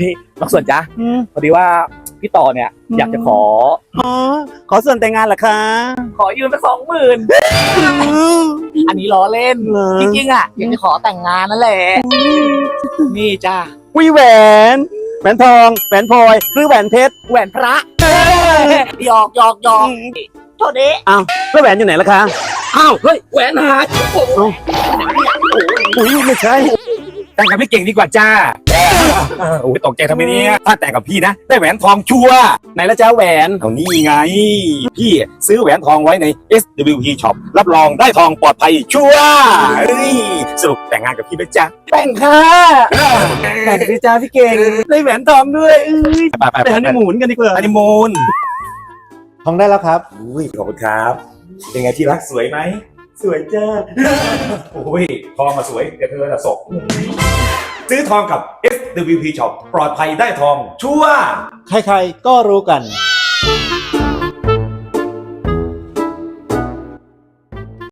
นี่บางส่วนจ้ะอืมพอดีว่าพี่ต่อเนี่ยอืมอยากจะขอ อ๋อ ขอส่วนแต่งงานเหรอคะขอยืมสักสองหมื่นอันนี้ล้อเล่น เหรอจริงๆอะอยากจะขอแต่งงานนั่นแหละ นี่จ้าวิแหวน แหวนทอง แหวนพลอยหรือแหวนเพชร แหวนพระหยอกหยอกหยอกโทษดีอ้าวแล้วแหวนอยู่ไหนล่ะคะ อ้าว เฮ้ย แหวนหายโอ้โหอุ้ยไม่ใช่ แต่งกับพี่เก่งดีกว่าจ้าโอ้ยตกใจทำไมเนี่ยถ้าแต่งกับพี่นะ ได้แหวนทองชัวร์ไหนละจ้าแหวนเอานี่ไง พี่ซื้อแหวนทองไว้ใน SWP Shop รับรองได้ทองปลอดภัยชัวร์เฮ้ยสรุปแต่งงานกับพี่ไหมจ๊ะแต่งค่ะแต่งสิจ้าพี่เก่งได้แหวนทองด้วยเอ้ยไปไปไปฮันนีมูนกันดีกว่าฮันนีมูนทองได้แล้วครับ อุ้ยขอบคุณครับ เป็นไงที่รักสวยไหมสวยจ้าโอ้ยทองมาสวยแต่เธอน่ะศก ซื้อทองกับ SWP Shop ปลอดภัยได้ทอง ชัวร์ ใครๆก็รู้กัน